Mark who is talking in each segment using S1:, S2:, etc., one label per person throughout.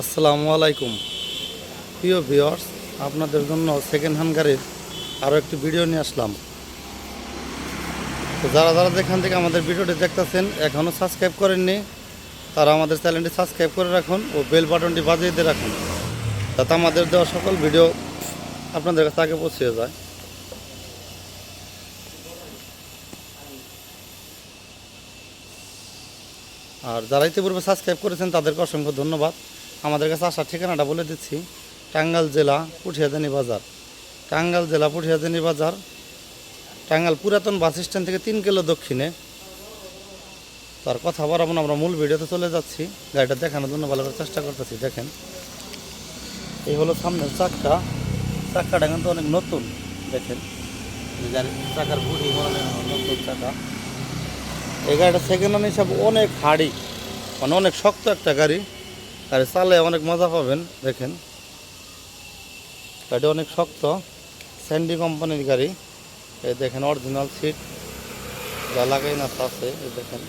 S1: আসসালামু আলাইকুম। প্রিয় ভিওর্স আপনাদের জন্য সেকেন্ড হ্যান্ড গাড়ির আরও একটি ভিডিও নিয়ে আসলাম। তো যারা যারা যেখান থেকে আমাদের ভিডিওটি দেখতেছেন এখনও সাবস্ক্রাইব করেননি, তারা আমাদের চ্যানেলটি সাবস্ক্রাইব করে রাখুন ও বেল বাটনটি বাজিয়ে দিয়ে রাখুন, যাতে আমাদের দেওয়া সকল ভিডিও আপনাদের কাছে আগে পৌঁছে যায়। আর যারা ইতিপূর্বে সাবস্ক্রাইব করেছেন, তাদেরকে অসংখ্য ধন্যবাদ। আমাদের কাছে আসার ঠিকানাটা বলে দিচ্ছি টাঙ্গাল জেলা পুঠিয়াদানি বাজার। টাঙ্গাল জেলা পুঠিয়াদানি বাজার টাঙ্গাল পুরাতন বাস স্ট্যান্ড থেকে তিন কিলো দক্ষিণে। তার কথা বরাবর আমরা মূল ভিডিওতে চলে যাচ্ছি। গাড়িটা দেখানোর জন্য ভালো করে চেষ্টা করতেছি, দেখেন। এই হলো সামনের চাক্কা চাক্কাটা কিন্তু অনেক নতুন, দেখেন। চাকার বুড়ি নতুন চাকা। এই গাড়িটা সেকেন্ড হ্যান্ড হিসাবে অনেক হাড়ি মানে অনেক শক্ত একটা গাড়ি। গাড়ি চালে অনেক মজা পাবেন, দেখেন। গাড়ি অনেক শক্ত। স্যান্ডি কোম্পানির গাড়ি। এই দেখেন অরিজিনাল সিট যা লাগাই না আছে এই দেখেন।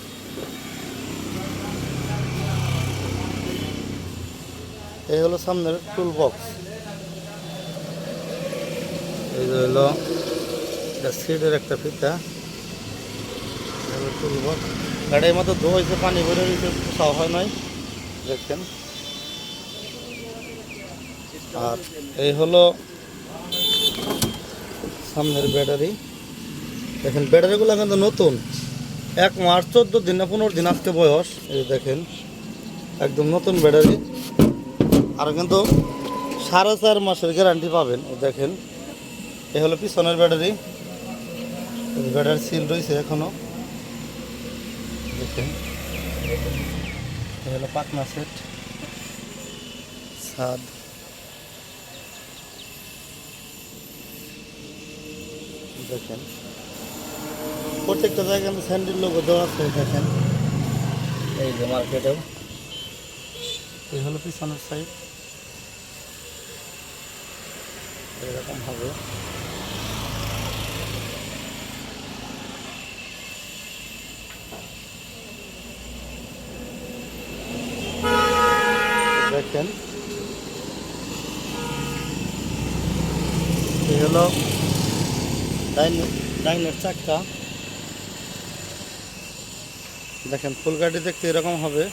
S1: এই হলো সামনের টুল বক্স এই হলো সিটের একটা ফিতা। তুলব গাড়ির মতো ধোয়েছে পানি ভরে পোষাও হয় নাই দেখছেন আর এই হলো সামনের ব্যাটারি। দেখেন, ব্যাটারিগুলো কিন্তু নতুন। এক মাস, চোদ্দ দিন না পনেরো দিন আজকে বয়স। এই দেখেন, একদম নতুন ব্যাটারি। আর কিন্তু সাড়ে চার মাসের গ্যারান্টি পাবেন। দেখেন, এই হলো পিছনের ব্যাটারি। ব্যাটারি সিল রয়েছে এখনও দেখেন, এই হলো পাকনা সেট। ছাদ দেখেন। প্রত্যেকটা জায়গায় স্যান্ডেল লোগো দেওয়া দেখেন। এই যে মার্কেটেও এই হলো পিছনের সাইড এরকম হবে। দেখেন। এই হলো ডাইনের চাক্কা। দেখেন ফুল গাড়ি দেখতে এরকম হবে।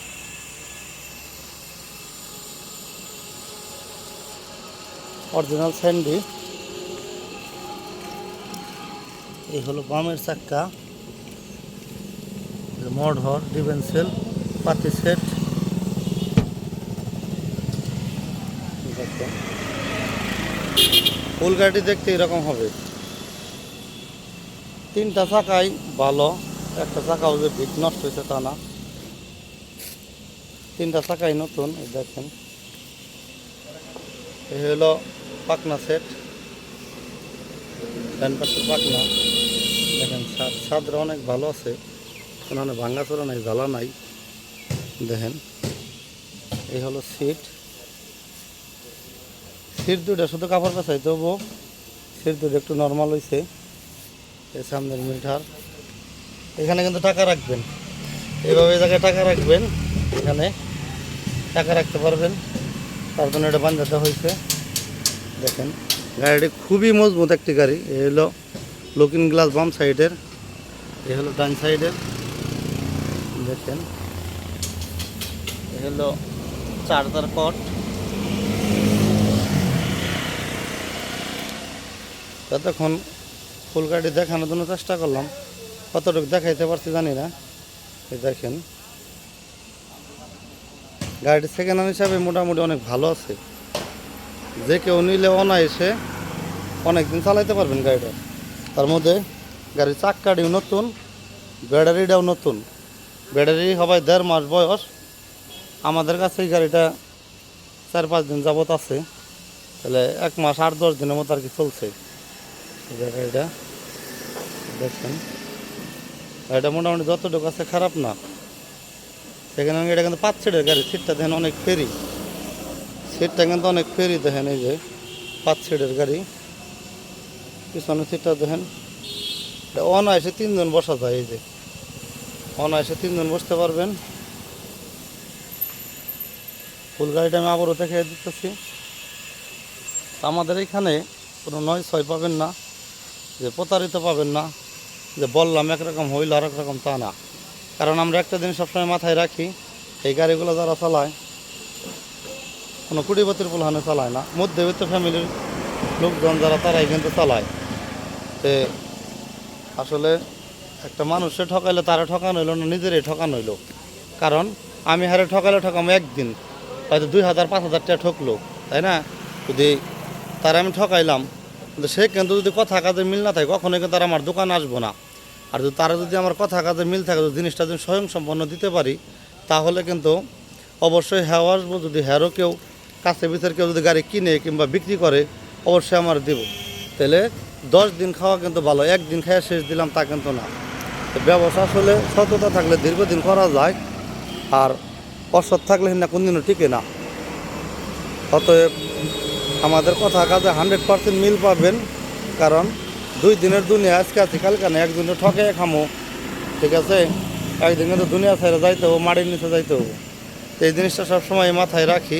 S1: অরিজিনাল স্যান্ডি। এই হলো বামের চাক্কা। মডহর ডিভেন্সেল পাতি সেট। ফুল গাড়ি দেখতে এরকম হবে। তিনটা চাকাই ভালো, একটা চাকাও যে ভিক নষ্ট হয়েছে তা না। তিনটা চাকাই নতুন দেখেন। এই হলো পাকনা সেট ডান পাশের পাকনা। দেখেন, ছাদ অনেক ভালো আছে। কোনো ভাঙ্গাচোরা নাই, জ্বালা নাই। দেখেন, এই হলো সিট সিট দুটা শুধু কাপড় পেঁচাই তবু সিট দুটো একটু নর্মাল হয়েছে এই সামনের মিটার এখানে কিন্তু টাকা রাখবেন। এইভাবে এই জায়গায় টাকা রাখবেন। এখানে টাকা রাখতে পারবেন। তার জন্য এটা বান্ধাতে হয়েছে। দেখেন, গাড়িটি খুবই মজবুত একটি গাড়ি। এ হলো লুকিং গ্লাস বাম সাইডের। এ হলো ডান সাইডের। দেখেন, এ হলো চার্জার কট ততক্ষণ ফুল গাড়ি দেখানোর জন্য চেষ্টা করলাম। কতটুকু দেখাইতে পারছি জানি না। দেখেন। গাড়িটি সেকেন্ড হ্যান্ড হিসাবে মোটামুটি অনেক ভালো আছে। যে কেউ নিলে অনায়াসে অনেক দিন চালাইতে পারবেন গাড়িটা। তার মধ্যে গাড়ির চাক্কাটিও নতুন, ব্যাটারিটাও নতুন। ব্যাটারি হবাই দেড় মাস বয়স। আমাদের কাছে এই গাড়িটা চার পাঁচ দিন যাবত আছে। তাহলে এক মাস আট দশ দিনের মতো আর কি চলছে। গাড়িটা দেখছেন গাড়িটা মোটামুটি যতটুকু আছে খারাপ না। সেখানে এটা কিন্তু পাঁচ সিটের গাড়ি, সিটটা দেখেন অনেক ফেরি। সিটটা কিন্তু অনেক ফেরি, দেখেন এই যে পাঁচ সিটের গাড়ি। পিছনে সিটটা দেখেন। এটা অনায়াসে তিনজন বসা যায় এই যে। অনায়াসে তিনজন বসতে পারবেন। ফুল গাড়িটা আমি আবারও দেখে দিতেছি। আমাদের এখানে কোনো নয় ছয় পাবেন না। যে প্রতারিত পাবেন না, যে বললাম একরকম হইল আর রকম তা না। কারণ আমরা একটা জিনিস সবসময় মাথায় রাখি, এই গাড়িগুলো যারা চালায়, কোনো কুটিপতির পোলহানে চালায় না, মধ্যবিত্ত ফ্যামিলির লোকজন যারা তারাই কিন্তু চালায়। তে আসলে একটা মানুষে ঠকাইলে তারা ঠকানো হইল না নিজেরই ঠকানো হইল। কারণ আমি হারে ঠকালে ঠকাম একদিন, হয়তো দুই হাজার, পাঁচ হাজার টাকা ঠকলো, তাই না? যদি তারা আমি ঠকাইলাম কিন্তু সে কিন্তু যদি কথা কাজে মিল না থাকে, কখনোই কিন্তু তারা আমার দোকান আসব না। আর যদি তারা যদি আমার কথা কাজে মিল থাকে, যদি জিনিসটা যদি স্বয়ং সম্পন্ন দিতে পারি, তাহলে কিন্তু অবশ্যই হ্যাঁ আসব। যদি হ্যারও কেউ কাছে ভিতরে কেউ যদি গাড়ি কিনে কিংবা বিক্রি করে, অবশ্যই আমার দেব। তাহলে দশ দিন খাওয়া কিন্তু ভালো, একদিন খেয়ে শেষ দিলাম তা কিন্তু না। ব্যবসা আসলে সততা থাকলে দীর্ঘদিন করা যায়, আর অসৎ থাকলে না কোনদিনও টিকে না। অতএব আমাদের কথা কাজে হান্ড্রেড পার্সেন্ট মিল পাবেন, কারণ দুই দিনের দুনিয়া আজকে আছি, কালকে না একদিনে ঠকে খামো, ঠিক আছে? একদিন কিন্তু দুনিয়া ছেড়ে যাইতে হব মাড়ির নিচে যাইতে হব। তো এই জিনিসটা সবসময় মাথায় রাখি।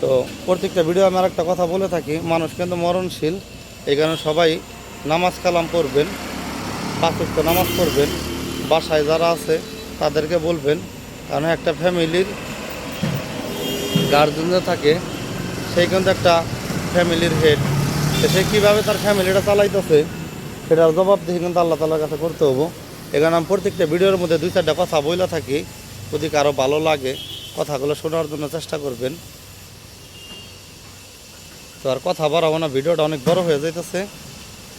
S1: তো প্রত্যেকটা ভিডিও আমি একটা কথা বলে থাকি, মানুষ কিন্তু মরণশীল, এই কারণে সবাই নামাজ কালাম পড়বেন পাঁচক্ত নামাজ পড়বেন, বাসায় যারা আছে তাদেরকে বলবেন, কারণ একটা ফ্যামিলির গার্জেন থাকে সেই কিন্তু একটা ফ্যামিলির হেড সে কীভাবে তার ফ্যামিলিটা চালাইতেছে, সেটার জবাব দিয়ে কিন্তু আল্লাহ তালার কাছে করতে হব। এখানে আমি প্রত্যেকটা ভিডিওর মধ্যে দুই চারটা কথা বইলা থাকি। যদি কারও ভালো লাগে, কথাগুলো শোনার জন্য চেষ্টা করবেন। তো আর কথা বাড়াবো না, ভিডিওটা অনেক বড় হয়ে যাইতেছে।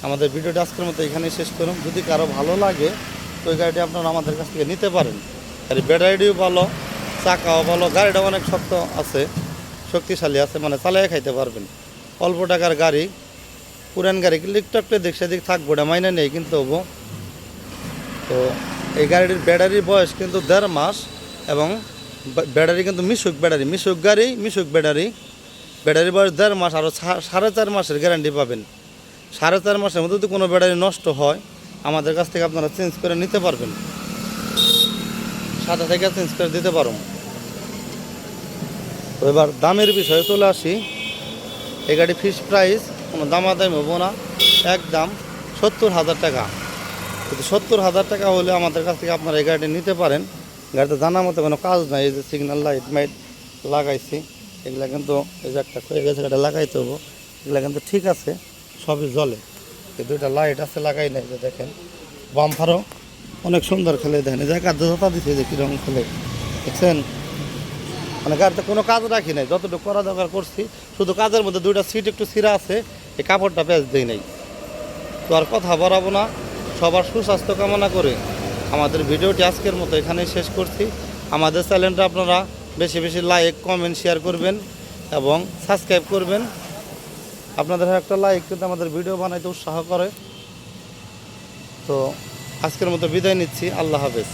S1: আমাদের ভিডিওটা আজকের মতো এখানেই শেষ করুন। যদি কারও ভালো লাগে, তো ওই গাড়িটি আপনারা আমাদের কাছ থেকে নিতে পারেন। আর ব্যাটারিও ভালো, চাকাও ভালো গাড়িটা অনেক শক্ত আছে। শক্তিশালী আছে মানে চালিয়ে খাইতে পারবেন। অল্প টাকার গাড়ি, পুরান গাড়ি লিকটকটে দিক সেদিক থাকব এটা মাইনে নেই কিন্তু হব তো এই গাড়িটির ব্যাটারির বয়স কিন্তু দেড় মাস এবং ব্যাটারি কিন্তু মিশুক ব্যাটারি, মিশুক গাড়ি, মিশুক ব্যাটারি। ব্যাটারি বয়স দেড় মাস আরও সাড়ে চার মাসের গ্যারান্টি পাবেন। সাড়ে চার মাসের মধ্যে যদি কোনো ব্যাটারি নষ্ট হয়, আমাদের কাছ থেকে আপনারা চেঞ্জ করে নিতে পারবেন। সাথে থেকে চেঞ্জ করে দিতে পারো তো এবার দামের বিষয়ে চলে আসি। এই গাড়ি ফিস প্রাইস কোনো দামাদামি হব না। একদম সত্তর হাজার টাকা। কিন্তু সত্তর হাজার টাকা হলে আমাদের কাছ থেকে আপনারা এই গাড়িটি নিতে পারেন। গাড়িতে জানার মতো কোনো কাজ নাই, এই যে সিগন্যাল লাইট মাইট লাগাইছি। এগুলো কিন্তু এই যে একটা হয়ে গেছে, এটা লাগাইতে হব। এগুলো কিন্তু ঠিক আছে, সবই জলে এই দুইটা লাইট আছে, লাগাই নাই যে দেখেন। বাম্পারও অনেক সুন্দর খেলে দেখেন এই যে কার্যতা দিচ্ছে যে কীরকম খেলে। দেখছেন? মানে গাড়িতে কোনো কাজ রাখি নাই, যতটুকু করা দরকার করছি। শুধু কাজের মধ্যে দুইটা সিট একটু ছিঁড়া আছে, এই কাপড়টা পেঁচ দেই নাই। তো আর কথা বাড়াবো না, সবার সুস্বাস্থ্য কামনা করে আমাদের ভিডিওটি আজকের মতো এখানেই শেষ করছি। আমাদের চ্যানেলটা আপনারা বেশি বেশি লাইক, কমেন্ট, শেয়ার করবেন এবং সাবস্ক্রাইব করবেন। আপনাদের একটা লাইক কিন্তু আমাদের ভিডিও বানাইতে উৎসাহ করে। তো আজকের মতো বিদায় নিচ্ছি, আল্লাহ হাফেজ।